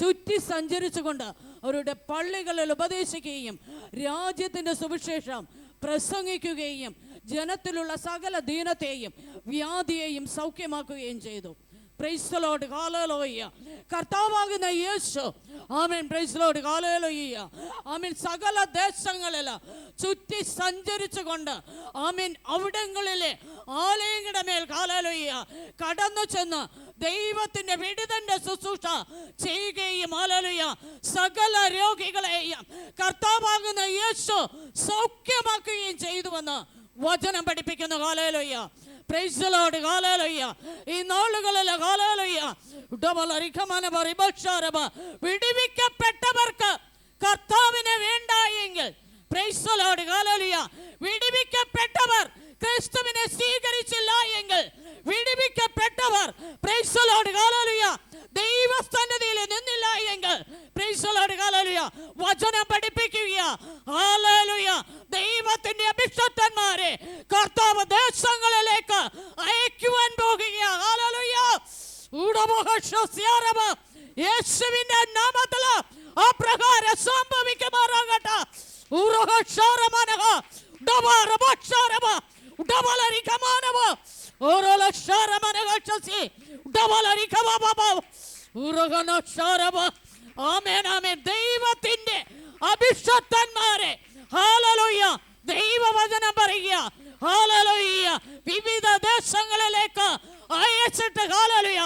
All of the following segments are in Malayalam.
ചുറ്റി സഞ്ചരിച്ചുകൊണ്ട് അവരുടെ പള്ളികളിൽ ഉപദേശിക്കുകയും രാജ്യത്തിന്റെ സുവിശേഷം പ്രസംഗിക്കുകയും ജനത്തിലുള്ള സകല ദീനത്തെയും വ്യാധിയെയും സൗഖ്യമാക്കുകയും ചെയ്തു. പ്രൈസ്ലോട് കാലലോയ്യ കർത്താവാകുന്ന യേശു. ആമേൻ പ്രൈസ്ലോട് കാലലോയ്യ ആമേൻ സകല ദേശങ്ങളിൽ ചുറ്റി സഞ്ചരിച്ചുകൊണ്ട് ആമേൻ അവിടങ്ങളിലെ ആലയങ്ങളുടെ മേൽ കാലലോയ്യ കടന്നു ചെന്ന് ദൈവത്തിന്റെ വിടുതന്റെ ശുശ്രൂഷ ചെയ്യുകയും ആലലുയ സകല രോഗികളെയും കർത്താവാകുന്ന യേശു സൗഖ്യമാക്കുകയും ചെയ്തുവെന്ന് വചനം പഠിപ്പിക്കുന്ന. കാലയിലൊയ്യ പ്രൈസലോട് കാലയിലൊയ്യ ഈ നാളുകളിലെ കാലയിലൊയ്യ വിടിവിക്കപ്പെട്ടവർക്ക് കർത്താവിനെ വേണ്ട എങ്കിൽ പ്രൈസലോട് കാലയിലൊയ്യ വിടിവിക്കപ്പെട്ടവർ ക്രിസ്തുവിനെ സ്വീകരിച്ചില്ല എങ്കിൽ വിടിവിക്കപ്പെട്ടവർ പ്രൈസലോട് കാലലിയ ദൈവസന്നിധിയിൽ നിന്നില്ല എങ്കിൽ പ്രൈസലോട് കാലലിയ വചനം പഠിപ്പിക്കുക ഹാലലുയ ദൈവത്തിന്റെ അഭിഷക്തന്മാരെ കർത്താവ് ദേശങ്ങളിലേക്ക് അയക്കുവാൻ പോകുക യേശുവിന്റെ നാമത്തിൽ അപ്രകാരം സംഭവിക്കുമാറാകട്ടെ. ദൈവത്തിന്റെ അഭിഷത്തന്മാരെ ദൈവവചനം പറയുക. വിവിധ ദേശങ്ങളിലേക്ക് അയച്ചിട്ട് ഹാലലുയ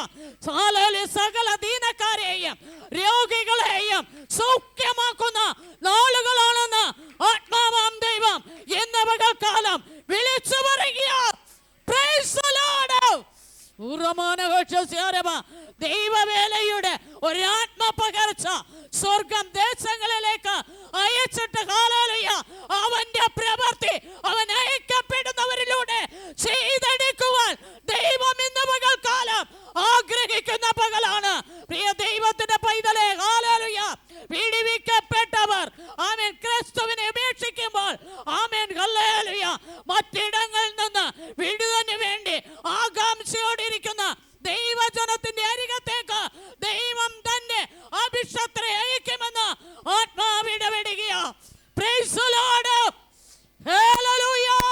ഹാലലു സകല ദീനക്കാരെയും രോഗികളെയും സൗഖ്യമാക്കുന്ന നാളുകളാണെന്ന് ആത്മാവാം ദൈവം എന്ന കാലം വിളിച്ചു പറയുക ദൈവവേലയുടെ ഒരാത്മ പകർച്ച സ്വർഗം ദേശങ്ങളിലേക്ക് അയച്ചിട്ട് കാലാലയ അവന്റെ പ്രവൃത്തി അവൻ അയക്കപ്പെടുന്നവരിലൂടെ ചെയ്തെടുക്കുവാൻ ദൈവം ഇന്ന് പകൽക്കാലം ആഗ്രഹിക്കുന്ന പകലാണ് പ്രിയ ദൈവത്തിന്റെ പൈതലെ കാലാലയ പീഡിപ്പിക്കപ്പെട്ടവർ ആമേൻ ക്രിസ്തുവിനെ ഉപേക്ഷിക്കുമ്പോൾ ആമേൻ ഹല്ലേലൂയ മറ്റിടങ്ങളിൽ നിന്ന് വിടുതലിന് വേണ്ടി ആകാംക്ഷയോടിരിക്കുന്ന ദൈവജനത്തിന്റെ അരികത്തേക്ക് ദൈവം തന്നെ അഭിഷത്രെ അയക്കുമെന്ന് ആത്മാവിടപെടുകയ Praise the Lord. Hallelujah.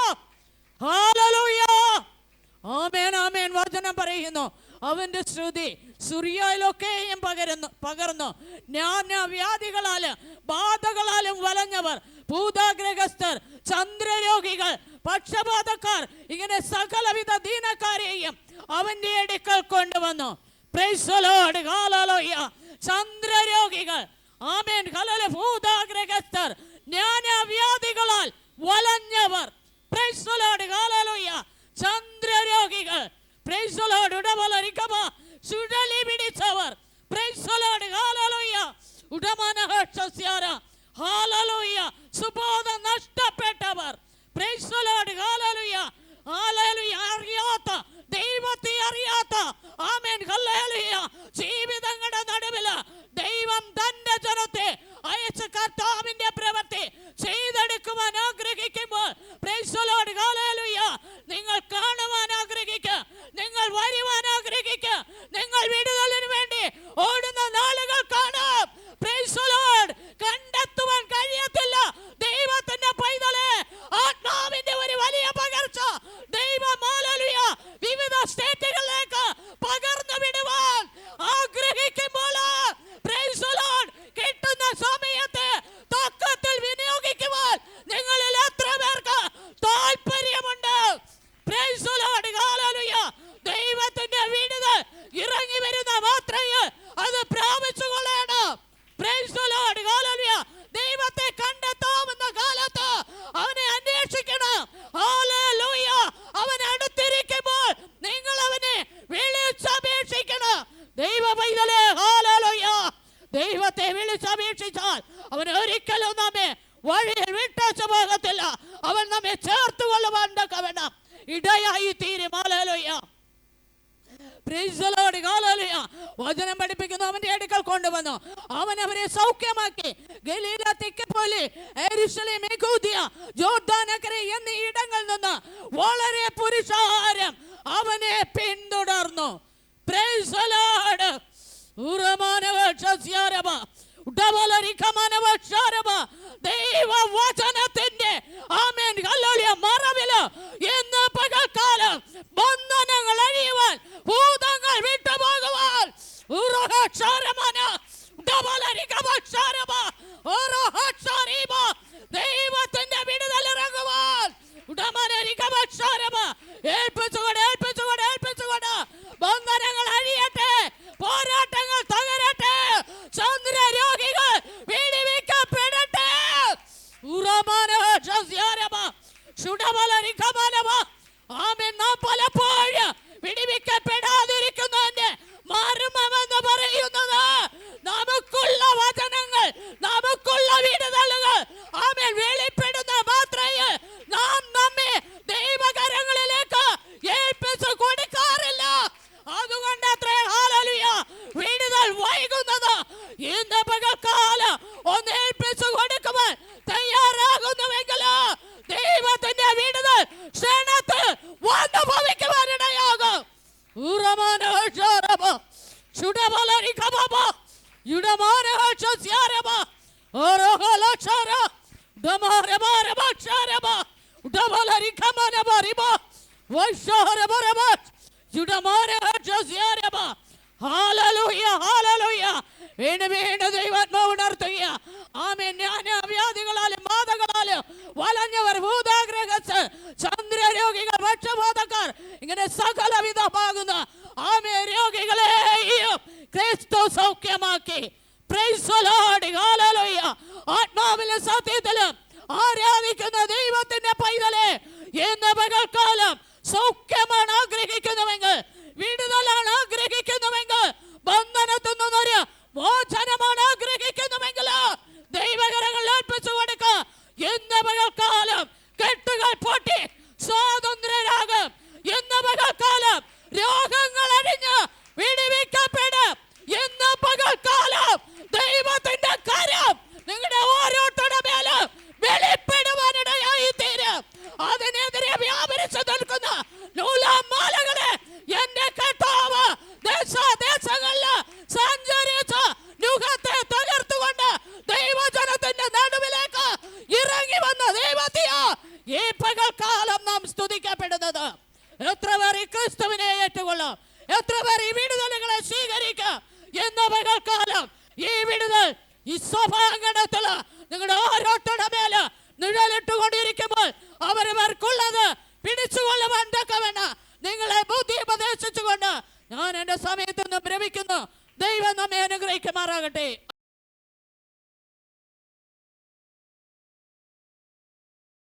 Hallelujah. ആമേൻ ആമേൻ വചനം അവന്റെ ശ്രുതി സുറിയയിലൊക്കെയും പകരുന്നു പകർന്നു വ്യാധികളാലും ബാധകളാലും വലഞ്ഞവർ ഭൂതാഗ്രഹസ്ഥർ ചന്ദ്രരോഗികൾ പക്ഷപാതക്കാർ ഇങ്ങനെ സകലവിധ ദീനക്കാരെയും അവന്റെ അടുക്കൽ കൊണ്ടുവന്നു Lord. Hallelujah. ചന്ദ്രരോഗികൾ ആമേൻ കലല ഭൂതാഗ്രഹസ്ഥർ ജ്ഞാനവ്യാധികളാൽ വലഞ്ഞവർ Lord. Hallelujah. ചന്ദ്രരോഗികൾ Praise the Lord. ഉടമലരിക്കമ ചുഴലി പിടിച്ചവർ Praise the Lord. Hallelujah. ഉടമനഹക്ഷസ്യാര hallelujah സുബോധം നഷ്ടപ്പെട്ടവർ Praise the Lord. Hallelujah. Hallelujah. അറിയാത്ത ദൈവത്തെ അറിയാത്ത ആമേൻ ഹല്ലേലൂയ ദൈവത്തെ വിളിച്ചപേക്ഷിച്ചാൽ അവൻ ഒരിക്കലും നമ്മെ വഴിയിൽ വിട്ടു പോകത്തില്ല. അവൻ നമ്മെ ചേർത്ത് കൊള്ളുവാൻ വേണം ഇടയായി തീരും. Hallelujah. വചനം പഠിപ്പിക്കുന്നു. അവന്റെ അടുക്കൽ കൊണ്ടുവന്നു. അവൻ അവരെ സൗഖ്യമാക്കി. എന്നീ ഇടങ്ങളിൽ നിന്ന് വളരെ പുരുഷാരം അവനെ പിന്തുടർന്നു. ദൈവവചനത്തിന്റെ ആമേൻ ഹല്ലേലൂയ മറവിൽ ഇന്ന് പകൽക്കാലം ബന്ധനങ്ങൾ അഴിയുവാൻ ഭൂതങ്ങൾ വിട്ടുപോകുവാൻ. ഉറഹക്ഷാരമന ഡബലരികമക്ഷാരമ ഉറഹക്ഷാരി சுடபலரி கபாலவா hala chara damare bare ba chara ba damala Bahalachara, Damarebareba Chareba, Dabalarikamanabareba, Vaisharabarebat, Judamareba ba Hallelujah, hallelujah. In the name of the Lord, no one earth here. Amen. സ്നേഹിക്കുന്ന ദൈവത്തിന്റെ പൈതലെ ഇന്ന് പകൽക്കാലം സൗഖ്യമാണ് ആഗ്രഹിക്കുന്നുവെങ്കിൽ വിടുതലാണ് ആഗ്രഹിക്കുന്നുവെങ്കിൽ ബന്ധനത്തിൽ നിന്നൊരു മോചനമാണ് ആഗ്രഹിക്കുന്നുവെങ്കിൽ ദൈവകരങ്ങൾ ഏൽപ്പിച്ചു കൊടുക്കുക. ഇന്ന് പകൽക്കാലം ఏ